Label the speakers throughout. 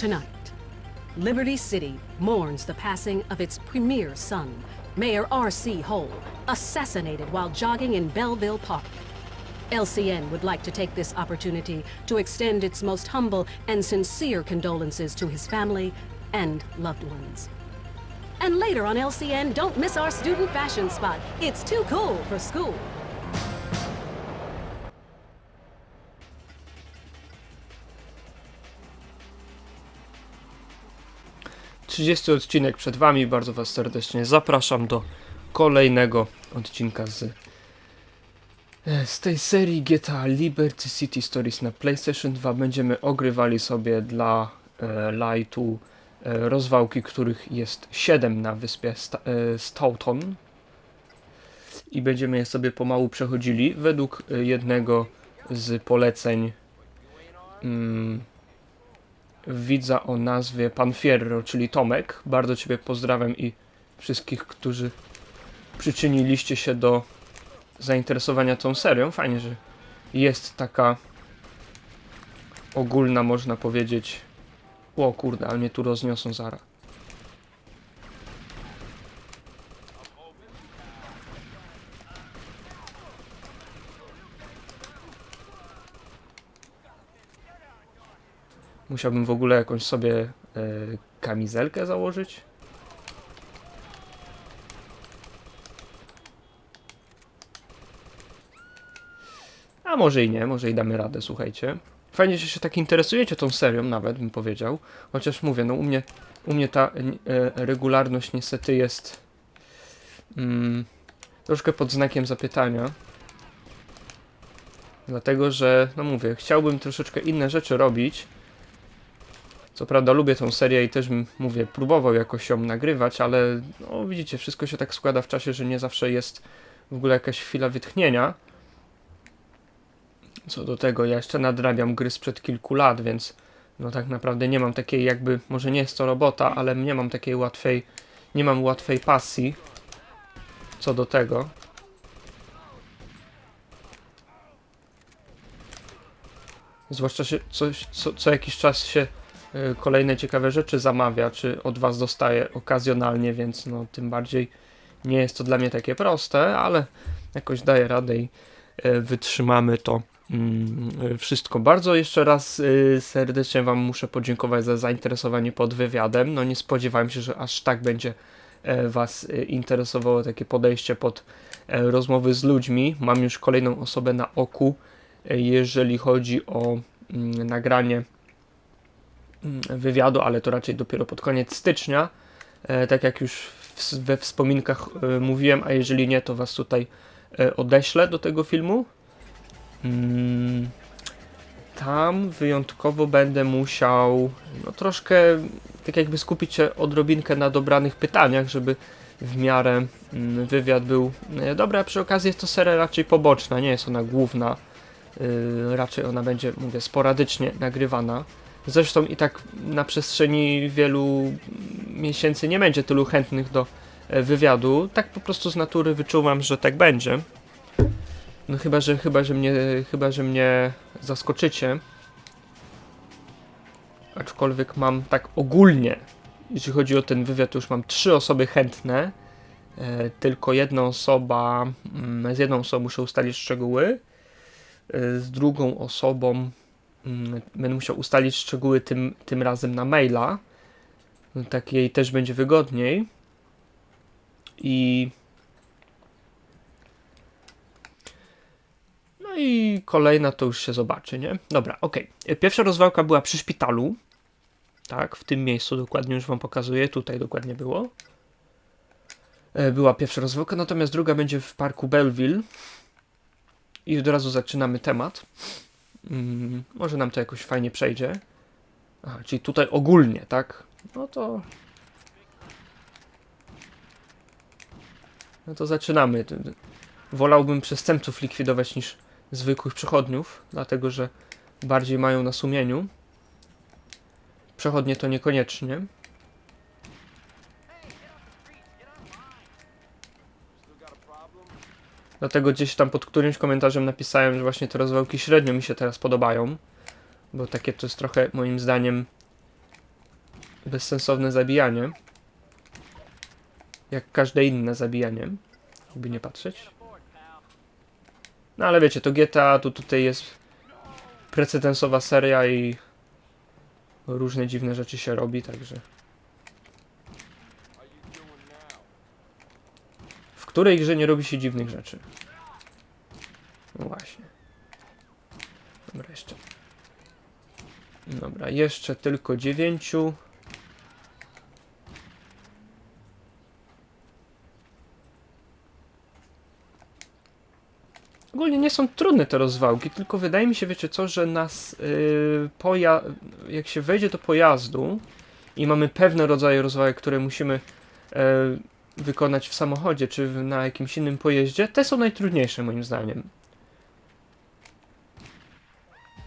Speaker 1: Tonight, Liberty City mourns the passing of its premier son, Mayor R.C. Hole, assassinated while jogging in Belleville Park. LCN would like to take this opportunity to extend its most humble and sincere condolences to his family and loved ones. And later on LCN, don't miss our student fashion spot. It's too cool for school.
Speaker 2: Trzydziesty odcinek przed Wami. Bardzo Was serdecznie zapraszam do kolejnego odcinka z, e, z tej serii GTA Liberty City Stories na PlayStation 2. Będziemy ogrywali sobie dla e, Lightu e, rozwałki, których jest 7 na wyspie e, Stoughton. I będziemy je sobie pomału przechodzili według e, jednego z poleceń. Mm, widza o nazwie Pan Fierro, czyli Tomek. Bardzo Ciebie pozdrawiam i wszystkich, którzy przyczyniliście się do zainteresowania tą serią. Fajnie, że jest taka ogólna, można powiedzieć. O kurde, ale mnie tu rozniosą zara. Musiałbym w ogóle jakąś sobie e, kamizelkę założyć. A może i nie, może i damy radę, słuchajcie. Fajnie, że się tak interesujecie tą serią, nawet bym powiedział. Chociaż mówię, no u mnie, u mnie ta e, regularność niestety jest mm, troszkę pod znakiem zapytania. Dlatego, że, no mówię, chciałbym troszeczkę inne rzeczy robić. Co prawda lubię tą serię i też mówię, próbował jakoś ją nagrywać, ale no widzicie, wszystko się tak składa w czasie, że nie zawsze jest w ogóle jakaś chwila wytchnienia. Co do tego, ja jeszcze nadrabiam gry sprzed kilku lat, więc no tak naprawdę nie mam takiej jakby, może nie jest to robota, ale nie mam takiej łatwej, nie mam łatwej pasji co do tego. Zwłaszcza się coś, co, co jakiś czas się kolejne ciekawe rzeczy zamawia, czy od Was dostaję okazjonalnie, więc no tym bardziej nie jest to dla mnie takie proste, ale jakoś daję radę i y, wytrzymamy to mm, y, wszystko. Bardzo jeszcze raz y, serdecznie Wam muszę podziękować za zainteresowanie pod wywiadem. No nie spodziewałem się, że aż tak będzie e, Was y, interesowało takie podejście pod e, rozmowy z ludźmi. Mam już kolejną osobę na oku, e, jeżeli chodzi o mm, nagranie wywiadu, ale to raczej dopiero pod koniec stycznia. E, tak jak już we wspominkach e, mówiłem, a jeżeli nie, to Was tutaj e, odeślę do tego filmu. Mm, tam wyjątkowo będę musiał no, troszkę tak jakby skupić się odrobinkę na dobranych pytaniach, żeby w miarę mm, wywiad był e, dobry, a przy okazji jest to seria raczej poboczna, nie jest ona główna. Yy, raczej ona będzie, mówię, sporadycznie nagrywana. Zresztą i tak na przestrzeni wielu miesięcy nie będzie tylu chętnych do e, wywiadu. Tak po prostu z natury wyczuwam, że tak będzie. No chyba, że chyba, że mnie, chyba, że mnie zaskoczycie. Aczkolwiek mam tak ogólnie, jeśli chodzi o ten wywiad, już mam trzy osoby chętne. E, tylko jedna osoba, mm, z jedną osobą muszę ustalić szczegóły. E, z drugą osobą będę musiał ustalić szczegóły tym, tym razem na maila. Tak jej też będzie wygodniej. I No i kolejna to już się zobaczy, nie? Dobra, okej. Pierwsza rozwałka była przy szpitalu. Tak, w tym miejscu dokładnie już wam pokazuję. Tutaj dokładnie było. E, Była pierwsza rozwałka, natomiast druga będzie w parku Belleville. I od razu zaczynamy temat. Mm, może nam to jakoś fajnie przejdzie. Aha, czyli tutaj ogólnie, tak? No to. No to zaczynamy. Wolałbym przestępców likwidować niż zwykłych przechodniów, dlatego że bardziej mają na sumieniu. Przechodnie to niekoniecznie. Dlatego gdzieś tam pod którymś komentarzem napisałem, że właśnie te rozwałki średnio mi się teraz podobają. Bo takie to jest trochę moim zdaniem bezsensowne zabijanie. Jak każde inne zabijanie, jakby nie patrzeć. No ale wiecie, to GTA to tutaj jest precedensowa seria i różne dziwne rzeczy się robi, także. Której grze nie robi się dziwnych rzeczy? No właśnie. Dobra, jeszcze. Dobra, jeszcze tylko dziewięciu. Ogólnie nie są trudne te rozwałki, tylko wydaje mi się, wiecie co, że nas yy, poja jak się wejdzie do pojazdu i mamy pewne rodzaje rozwałek, które musimy yy, wykonać w samochodzie czy na jakimś innym pojeździe, te są najtrudniejsze moim zdaniem.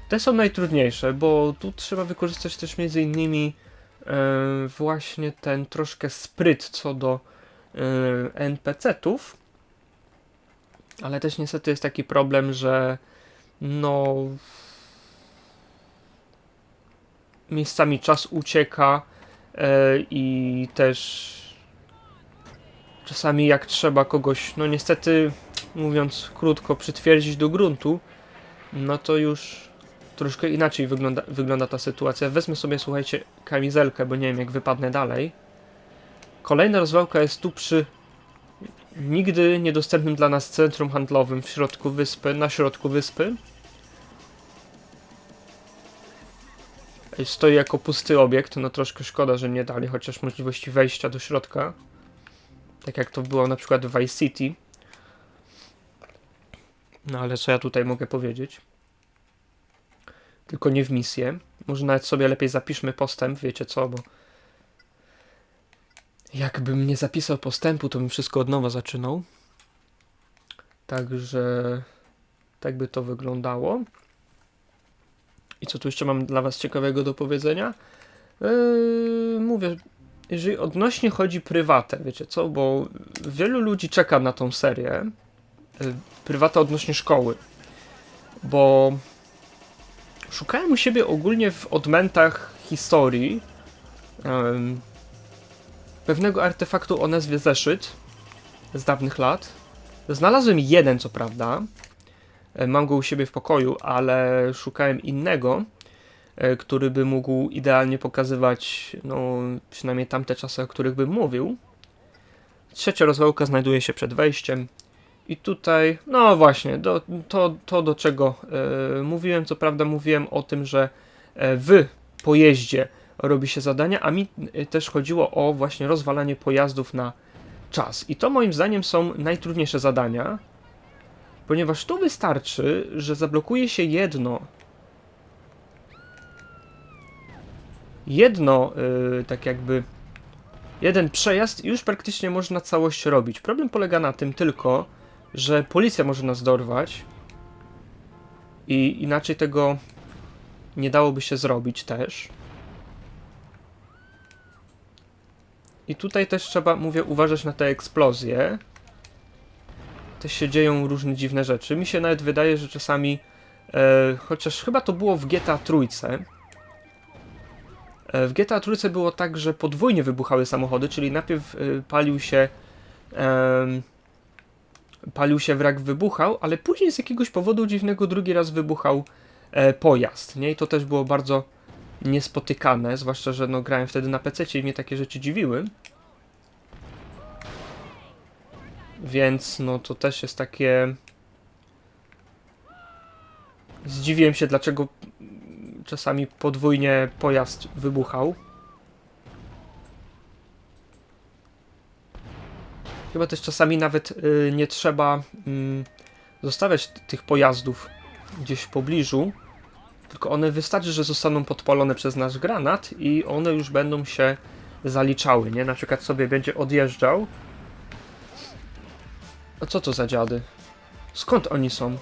Speaker 2: Te są najtrudniejsze, bo tu trzeba wykorzystać też między innymi e, właśnie ten troszkę spryt co do e, NPC-tów. Ale też niestety jest taki problem, że no miejscami czas ucieka e, i też czasami jak trzeba kogoś, no niestety mówiąc krótko, przytwierdzić do gruntu, no to już troszkę inaczej wygląda, wygląda ta sytuacja. Wezmę sobie, słuchajcie, kamizelkę, bo nie wiem jak wypadnę dalej. Kolejna rozwałka jest tu przy nigdy niedostępnym dla nas centrum handlowym w środku wyspy, na środku wyspy. Stoi jako pusty obiekt, no troszkę szkoda, że nie dali chociaż możliwości wejścia do środka. Tak jak to było na przykład w Vice City. No ale co ja tutaj mogę powiedzieć? Tylko nie w misję. Może nawet sobie lepiej zapiszmy postęp, wiecie co, bo jakbym nie zapisał postępu, to bym wszystko od nowa zaczynał. Także tak by to wyglądało. I co tu jeszcze mam dla Was ciekawego do powiedzenia? Yy, mówię, jeżeli odnośnie chodzi prywatę, wiecie co, bo wielu ludzi czeka na tą serię. Yy, prywata odnośnie szkoły. Bo szukałem u siebie ogólnie w odmętach historii em, pewnego artefaktu o nazwie zeszyt z dawnych lat. Znalazłem jeden, co prawda. E, Mam go u siebie w pokoju, ale szukałem innego, który by mógł idealnie pokazywać, no, przynajmniej tamte czasy, o których bym mówił. Trzecia rozwałka znajduje się przed wejściem. I tutaj, no właśnie, do, to, to do czego e, mówiłem, co prawda mówiłem o tym, że e, w pojeździe robi się zadania, a mi e, też chodziło o właśnie rozwalanie pojazdów na czas. I to moim zdaniem są najtrudniejsze zadania, ponieważ tu wystarczy, że zablokuje się jedno. Jedno, e, tak jakby. Jeden przejazd i już praktycznie można całość robić. Problem polega na tym tylko, że policja może nas dorwać i inaczej tego nie dałoby się zrobić też. I tutaj też trzeba, mówię, uważać na te eksplozje. Też się dzieją różne dziwne rzeczy. Mi się nawet wydaje, że czasami, e, chociaż chyba to było w GTA Trójce, w GTA Trójce było tak, że podwójnie wybuchały samochody, czyli najpierw e, palił się palił się wrak, wybuchał, ale później z jakiegoś powodu dziwnego drugi raz wybuchał e, pojazd, nie? I to też było bardzo niespotykane, zwłaszcza, że no, grałem wtedy na PC i mnie takie rzeczy dziwiły. Więc no to też jest takie... Zdziwiłem się, dlaczego czasami podwójnie pojazd wybuchał. Chyba też czasami nawet y, nie trzeba mm, zostawiać tych pojazdów gdzieś w pobliżu, tylko one wystarczy, że zostaną podpalone przez nasz granat i one już będą się zaliczały, nie? Na przykład sobie będzie odjeżdżał. A co to za dziady? Skąd oni są?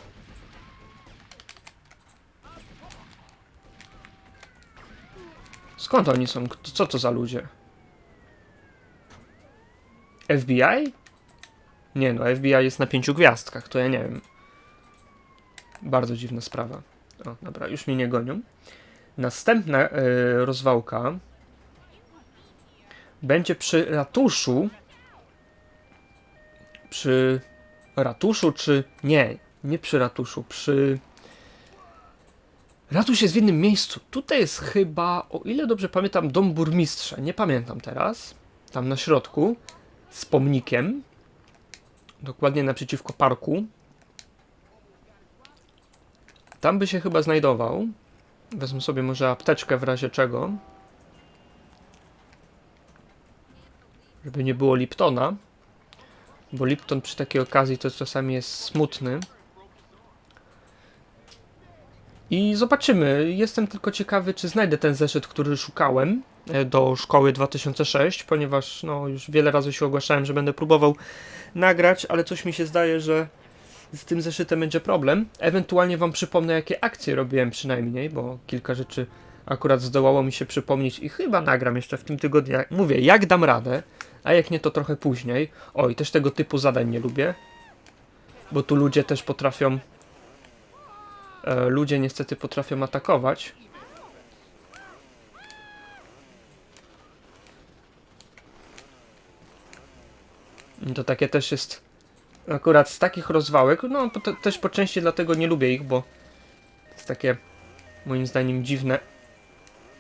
Speaker 2: Skąd oni są? Co to za ludzie? FBI? Nie no, FBI jest na pięciu gwiazdkach, to ja nie wiem. Bardzo dziwna sprawa. O, dobra, już mnie nie gonią. Następna e, rozwałka będzie przy ratuszu. Przy ratuszu, czy. Nie, nie przy ratuszu, przy. Ratusz jest w innym miejscu. Tutaj jest chyba, o ile dobrze pamiętam, dom burmistrza. Nie pamiętam teraz. Tam na środku. Z pomnikiem. Dokładnie naprzeciwko parku. Tam by się chyba znajdował. Wezmę sobie może apteczkę w razie czego. Żeby nie było Liptona. Bo Lipton przy takiej okazji to czasami jest smutny. I zobaczymy. Jestem tylko ciekawy, czy znajdę ten zeszyt, który szukałem e, do szkoły 2006, ponieważ no, już wiele razy się ogłaszałem, że będę próbował nagrać, ale coś mi się zdaje, że z tym zeszytem będzie problem. Ewentualnie wam przypomnę, jakie akcje robiłem przynajmniej, bo kilka rzeczy akurat zdołało mi się przypomnieć i chyba nagram jeszcze w tym tygodniu. Mówię, jak dam radę, a jak nie, to trochę później. Oj, też tego typu zadań nie lubię, bo tu ludzie też potrafią. E, ludzie niestety potrafią atakować. To takie też jest akurat z takich rozwałek, no to te, też po części dlatego nie lubię ich, bo to jest takie moim zdaniem dziwne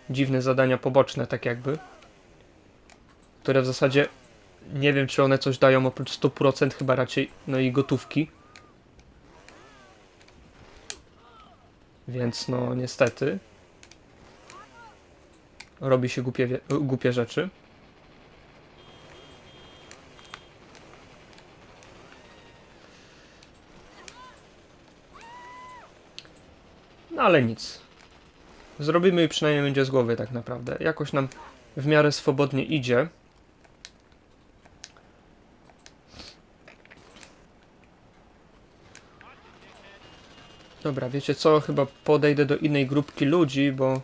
Speaker 2: dziwne zadania poboczne, tak jakby. Które w zasadzie nie wiem czy one coś dają oprócz 100% chyba raczej no i gotówki więc no niestety robi się głupie, wie- głupie rzeczy No ale nic. Zrobimy i przynajmniej będzie z głowy tak naprawdę. Jakoś nam w miarę swobodnie idzie. Dobra, wiecie co? Chyba podejdę do innej grupki ludzi, bo...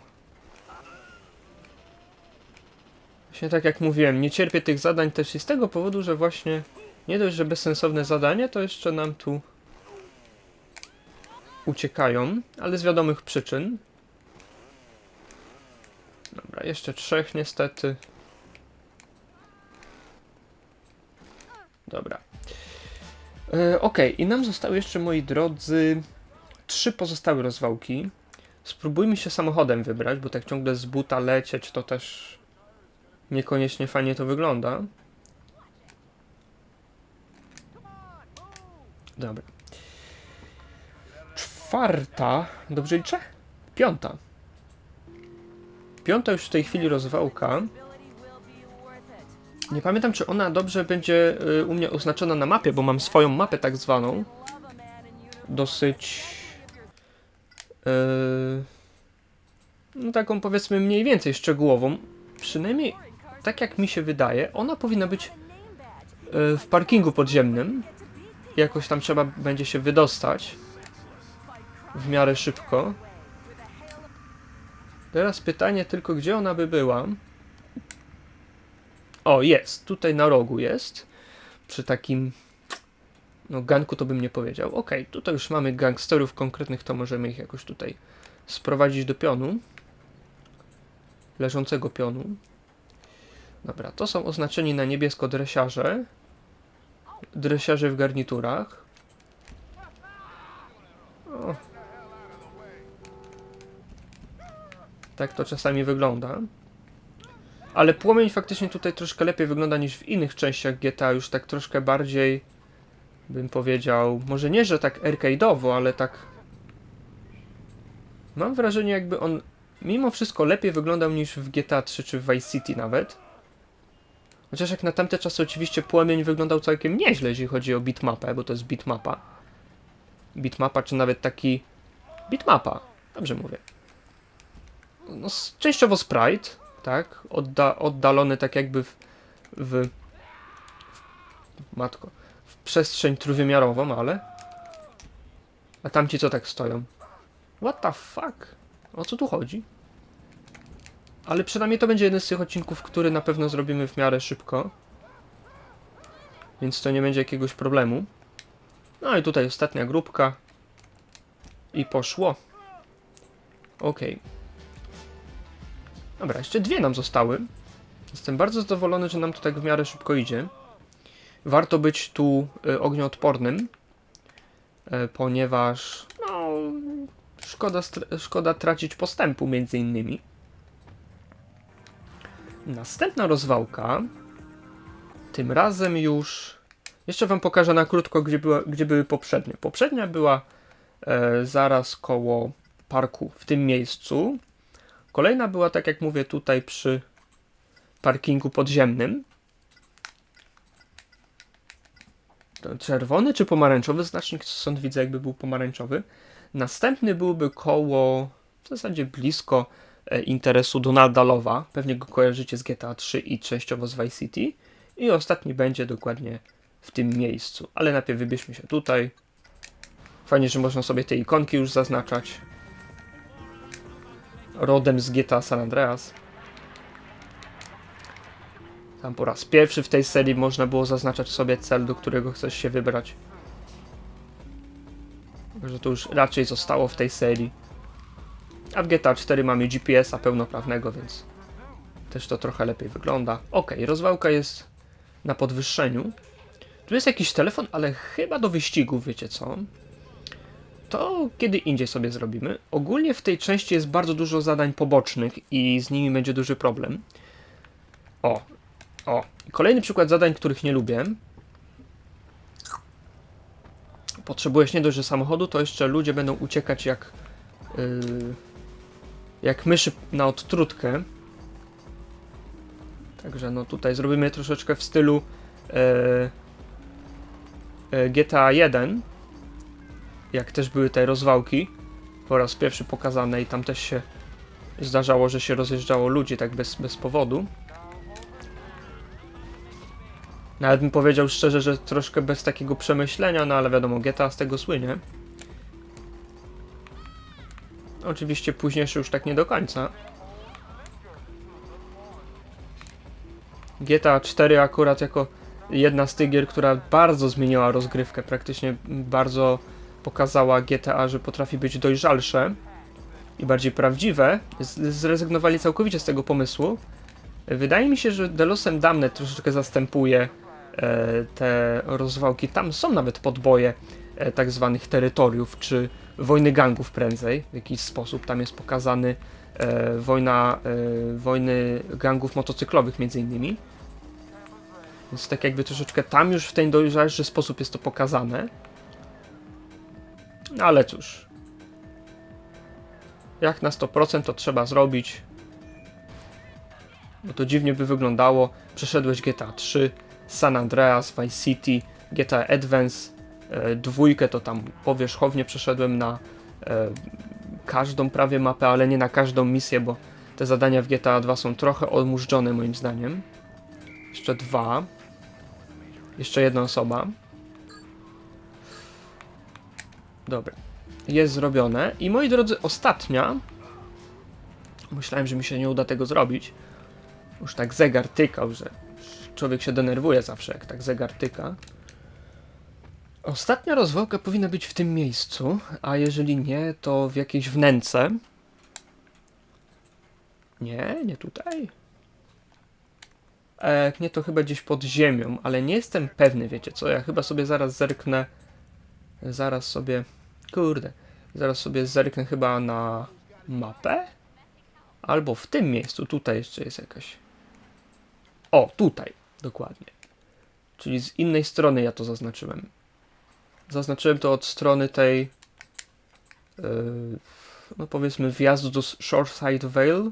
Speaker 2: Właśnie tak jak mówiłem, nie cierpię tych zadań też i z tego powodu, że właśnie nie dość, że bezsensowne zadanie, to jeszcze nam tu uciekają, ale z wiadomych przyczyn. Dobra, jeszcze trzech niestety. Dobra. E, ok, i nam zostały jeszcze, moi drodzy, trzy pozostałe rozwałki. Spróbujmy się samochodem wybrać, bo tak ciągle z buta lecieć to też niekoniecznie fajnie to wygląda. Dobra. Czwarta, dobrze liczę? Piąta. Piąta już w tej chwili rozwałka. Nie pamiętam, czy ona dobrze będzie y, u mnie oznaczona na mapie, bo mam swoją mapę tak zwaną. Dosyć. Y, no taką powiedzmy mniej więcej szczegółową. Przynajmniej tak jak mi się wydaje, ona powinna być y, w parkingu podziemnym. Jakoś tam trzeba będzie się wydostać w miarę szybko. Teraz pytanie tylko, gdzie ona by była? O, jest. Tutaj na rogu jest. Przy takim... No, ganku to bym nie powiedział. Ok, tutaj już mamy gangsterów konkretnych, to możemy ich jakoś tutaj sprowadzić do pionu. Leżącego pionu. Dobra, to są oznaczeni na niebiesko dresiarze. Dresiarze w garniturach. O, Tak to czasami wygląda. Ale płomień faktycznie tutaj troszkę lepiej wygląda niż w innych częściach GTA, już tak troszkę bardziej bym powiedział, może nie, że tak arcade'owo, ale tak mam wrażenie jakby on mimo wszystko lepiej wyglądał niż w GTA 3 czy w Vice City nawet. Chociaż jak na tamte czasy oczywiście płomień wyglądał całkiem nieźle, jeśli chodzi o bitmapę, bo to jest bitmapa. Bitmapa czy nawet taki bitmapa, dobrze mówię no, częściowo sprite, tak? Odda, oddalony tak jakby w, w, matko, przestrzeń trójwymiarową, ale a tamci co tak stoją? What the fuck? O co tu chodzi? Ale przynajmniej to będzie jeden z tych odcinków, który na pewno zrobimy w miarę szybko. Więc to nie będzie jakiegoś problemu. No i tutaj ostatnia grupka. I poszło. Okej. Dobra, jeszcze dwie nam zostały. Jestem bardzo zadowolony, że nam to tak w miarę szybko idzie. Warto być tu y, ognioodpornym, y, ponieważ no, szkoda, szkoda tracić postępu między innymi. Następna rozwałka. Tym razem już. Jeszcze wam pokażę na krótko, gdzie, była, gdzie były poprzednie. Poprzednia była e, zaraz koło parku w tym miejscu. Kolejna była, tak jak mówię, tutaj przy parkingu podziemnym. To Czerwony czy pomarańczowy znacznik, stąd widzę, jakby był pomarańczowy. Następny byłby koło, w zasadzie blisko e, interesu Donalda Lowa. Pewnie go kojarzycie z GTA 3 i częściowo z Vice City. I ostatni będzie dokładnie w tym miejscu. Ale najpierw wybierzmy się tutaj. Fajnie, że można sobie te ikonki już zaznaczać. Rodem z GTA San Andreas. Tam po raz pierwszy w tej serii można było zaznaczać sobie cel, do którego chcesz się wybrać. Także to już raczej zostało w tej serii. A w GTA 4 mamy GPS-a pełnoprawnego, więc też to trochę lepiej wygląda. Ok, rozwałka jest na podwyższeniu. Tu jest jakiś telefon, ale chyba do wyścigu, wiecie co? To kiedy indziej sobie zrobimy. Ogólnie w tej części jest bardzo dużo zadań pobocznych i z nimi będzie duży problem. O, o. Kolejny przykład zadań, których nie lubię. Potrzebujesz nie dość, że samochodu, to jeszcze ludzie będą uciekać jak yy, jak myszy na odtrutkę. Także no tutaj zrobimy troszeczkę w stylu e, e, GTA 1. Jak też były te rozwałki po raz pierwszy pokazane i tam też się zdarzało, że się rozjeżdżało ludzi tak bez, bez powodu. Nawet bym powiedział szczerze, że troszkę bez takiego przemyślenia, no ale wiadomo, GTA z tego słynie. Oczywiście późniejszy już tak nie do końca. GTA 4 akurat jako jedna z tych gier, która bardzo zmieniła rozgrywkę, praktycznie bardzo pokazała GTA, że potrafi być dojrzalsze i bardziej prawdziwe. Zrezygnowali całkowicie z tego pomysłu. Wydaje mi się, że Delosem Damned troszeczkę zastępuje te rozwałki. Tam są nawet podboje e, tak zwanych terytoriów, czy wojny gangów prędzej, w jakiś sposób. Tam jest pokazany e, wojna, e, wojny gangów motocyklowych między innymi. Więc tak jakby troszeczkę tam już w ten dojrzalszy sposób jest to pokazane. No ale cóż. Jak na 100% to trzeba zrobić. Bo to dziwnie by wyglądało. Przeszedłeś GTA 3, San Andreas, Vice City, GTA Advance, e, dwójkę to tam powierzchownie przeszedłem na e, każdą prawie mapę, ale nie na każdą misję, bo te zadania w GTA 2 są trochę odmurzczone moim zdaniem. Jeszcze dwa. Jeszcze jedna osoba. Dobra. Jest zrobione. I moi drodzy, ostatnia. Myślałem, że mi się nie uda tego zrobić. Już tak zegar tykał, że człowiek się denerwuje zawsze, jak tak zegar tyka. Ostatnia rozwałka powinna być w tym miejscu, a jeżeli nie, to w jakiejś wnęce. Nie, nie tutaj. A jak nie, to chyba gdzieś pod ziemią, ale nie jestem pewny, wiecie co? Ja chyba sobie zaraz zerknę. Zaraz sobie. Kurde. Zaraz sobie zerknę chyba na mapę. Albo w tym miejscu. Tutaj jeszcze jest jakaś. O, tutaj. Dokładnie. Czyli z innej strony ja to zaznaczyłem. Zaznaczyłem to od strony tej. Yy, no powiedzmy, wjazdu do Shoreside Vale.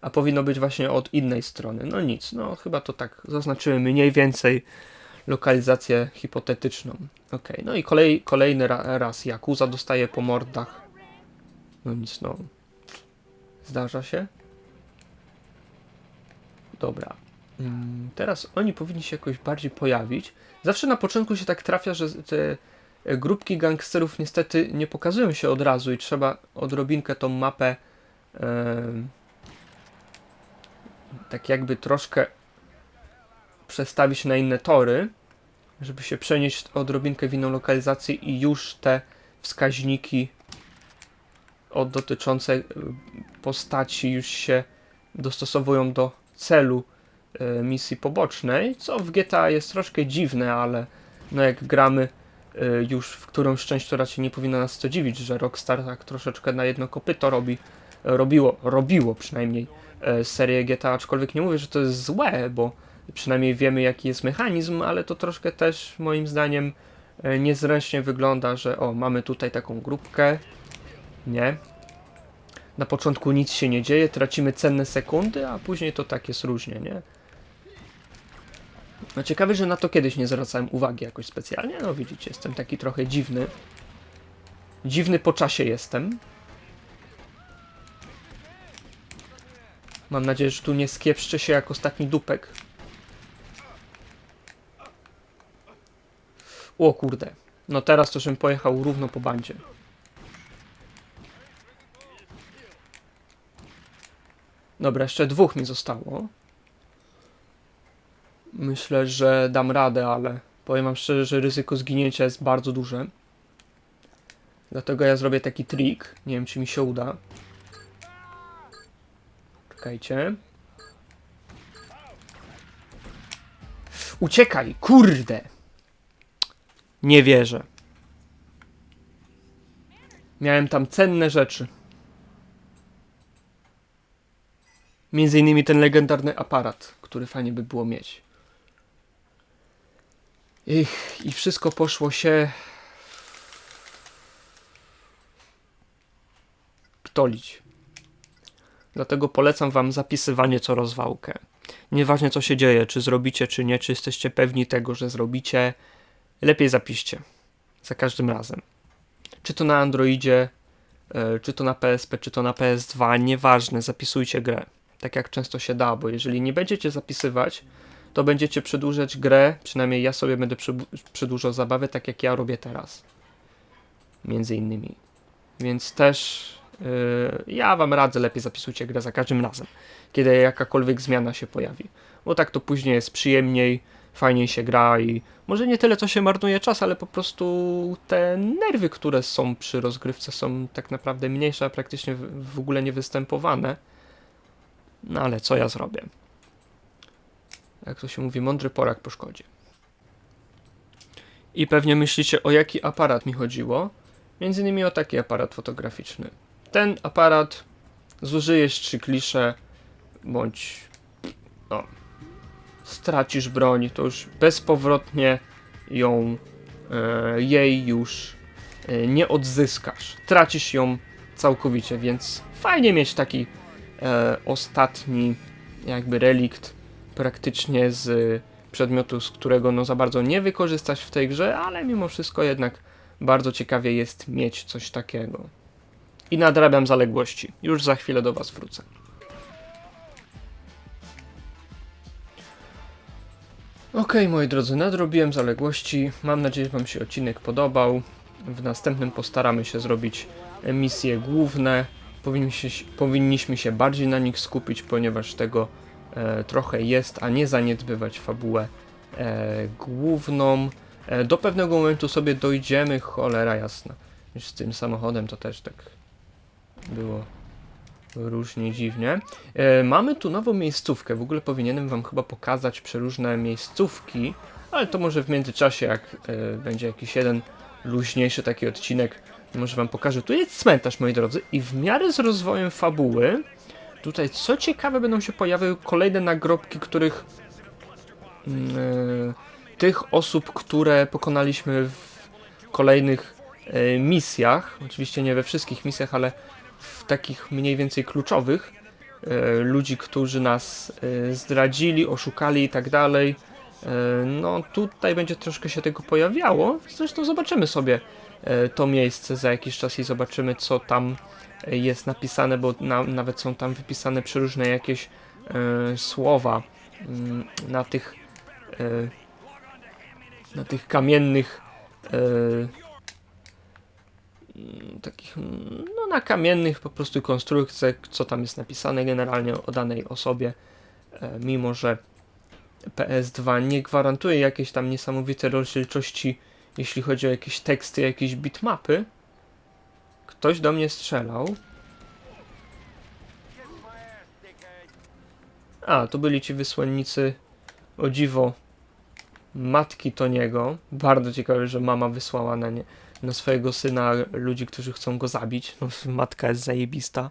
Speaker 2: A powinno być właśnie od innej strony. No nic, no chyba to tak zaznaczyłem mniej więcej lokalizację hipotetyczną. Ok, no i kolej, kolejny ra, raz Yakuza dostaje po mordach. No nic, no. Zdarza się. Dobra. Mm, Teraz oni powinni się jakoś bardziej pojawić. Zawsze na początku się tak trafia, że te e, grupki gangsterów niestety nie pokazują się od razu i trzeba odrobinkę tą mapę tak jakby troszkę przestawić na inne tory, żeby się przenieść odrobinkę w inną lokalizację i już te wskaźniki od dotyczące y, postaci już się dostosowują do celu e, misji pobocznej, co w GTA jest troszkę dziwne, ale no jak gramy e, już w którąś część, to raczej nie powinno nas to dziwić, że Rockstar tak troszeczkę na jedno kopyto robi, robiło, robiło przynajmniej e, serię GTA, aczkolwiek nie mówię, że to jest złe, bo przynajmniej wiemy jaki jest mechanizm, ale to troszkę też moim zdaniem e, niezręcznie wygląda, że o, mamy tutaj taką grupkę, nie? Na początku nic się nie dzieje, tracimy cenne sekundy, a później to tak jest różnie, nie? No ciekawe, że na to kiedyś nie zwracałem uwagi jakoś specjalnie. No widzicie, jestem taki trochę dziwny. Dziwny po czasie jestem. Mam nadzieję, że tu nie skiepszczę się jak ostatni dupek. O kurde. No teraz to żebym pojechał równo po bandzie. Dobra, jeszcze dwóch mi zostało. Myślę, że dam radę, ale powiem wam szczerze, że ryzyko zginięcia jest bardzo duże. Dlatego ja zrobię taki trik. Nie wiem, czy mi się uda. Czekajcie. Uciekaj, kurde! Nie wierzę. Miałem tam cenne rzeczy. Między innymi ten legendarny aparat, który fajnie by było mieć. Ich, I wszystko poszło się. Ptolić. Dlatego polecam Wam zapisywanie co rozwałkę. Nieważne co się dzieje, czy zrobicie, czy nie, czy jesteście pewni tego, że zrobicie, lepiej zapiszcie. Za każdym razem. Czy to na Androidzie, e, czy to na PSP, czy to na PS2, nieważne, zapisujcie grę. Tak jak często się da, bo jeżeli nie będziecie zapisywać, to będziecie przedłużać grę, przynajmniej ja sobie będę przedłużał zabawę, tak jak ja robię teraz. Między innymi. Więc też yy, ja wam radzę, lepiej zapisujcie grę za każdym razem, kiedy jakakolwiek zmiana się pojawi. Bo tak to później jest przyjemniej, fajniej się gra i może nie tyle co się marnuje czas, ale po prostu te nerwy, które są przy rozgrywce są tak naprawdę mniejsze, a praktycznie w, ogóle nie występowane. No ale co ja zrobię? Jak to się mówi, mądry porak po szkodzie. I pewnie myślicie, o jaki aparat mi chodziło. Między innymi o taki aparat fotograficzny. Ten aparat zużyjesz trzy klisze, bądź no, stracisz broń, to już bezpowrotnie ją, e, jej już e, nie odzyskasz. Tracisz ją całkowicie, więc fajnie mieć taki e, ostatni jakby relikt praktycznie z przedmiotu, z którego no za bardzo nie wykorzystasz w tej grze, ale mimo wszystko jednak bardzo ciekawie jest mieć coś takiego. I nadrabiam zaległości. Już za chwilę do Was wrócę. Ok, moi drodzy, nadrobiłem zaległości. Mam nadzieję, że Wam się odcinek podobał. W następnym postaramy się zrobić misje główne. Powinniśmy się, powinniśmy się bardziej na nich skupić, ponieważ tego trochę jest, a nie zaniedbywać fabułę e, główną. E, do pewnego momentu sobie dojdziemy, cholera jasna. Z tym samochodem to też tak było różnie dziwnie. E, mamy tu nową miejscówkę. W ogóle powinienem wam chyba pokazać przeróżne miejscówki, ale to może w międzyczasie, jak e, będzie jakiś jeden luźniejszy taki odcinek, może wam pokażę. Tu jest cmentarz, moi drodzy, i w miarę z rozwojem fabuły, tutaj co ciekawe będą się pojawiły kolejne nagrobki, których e, tych osób, które pokonaliśmy w kolejnych e, misjach, oczywiście nie we wszystkich misjach, ale w takich mniej więcej kluczowych, e, ludzi, którzy nas e, zdradzili, oszukali i tak dalej. No tutaj będzie troszkę się tego pojawiało. Zresztą zobaczymy sobie to miejsce za jakiś czas i zobaczymy co tam jest napisane, bo na, nawet są tam wypisane przeróżne jakieś e, słowa mm, na tych e, na tych kamiennych e, mm, takich, mm, no na kamiennych po prostu konstrukcjach, co tam jest napisane generalnie o danej osobie, e, mimo że PS2 nie gwarantuje jakiejś tam niesamowitej rozdzielczości, jeśli chodzi o jakieś teksty, jakieś bitmapy. Ktoś do mnie strzelał. A, to byli ci wysłannicy, o dziwo, matki Toniego. Bardzo ciekawe, że mama wysłała na, nie, na swojego syna ludzi, którzy chcą go zabić. No, matka jest zajebista.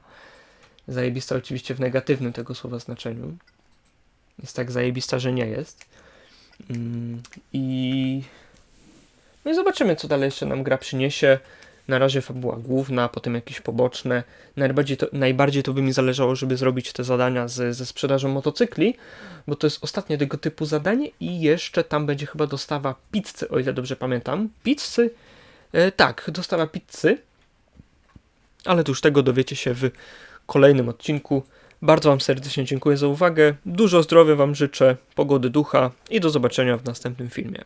Speaker 2: Zajebista oczywiście w negatywnym tego słowa znaczeniu. Jest tak zajebista, że nie jest. Mm, I... No i zobaczymy, co dalej jeszcze nam gra przyniesie. Na razie fabuła główna, potem jakieś poboczne. Najbardziej to, najbardziej to by mi zależało, żeby zrobić te zadania z, ze sprzedażą motocykli, bo to jest ostatnie tego typu zadanie i jeszcze tam będzie chyba dostawa pizzy, o ile dobrze pamiętam. Pizzy? E, tak, dostawa pizzy. Ale to już tego dowiecie się w kolejnym odcinku. Bardzo Wam serdecznie dziękuję za uwagę. Dużo zdrowia Wam życzę, pogody ducha i do zobaczenia w następnym filmie.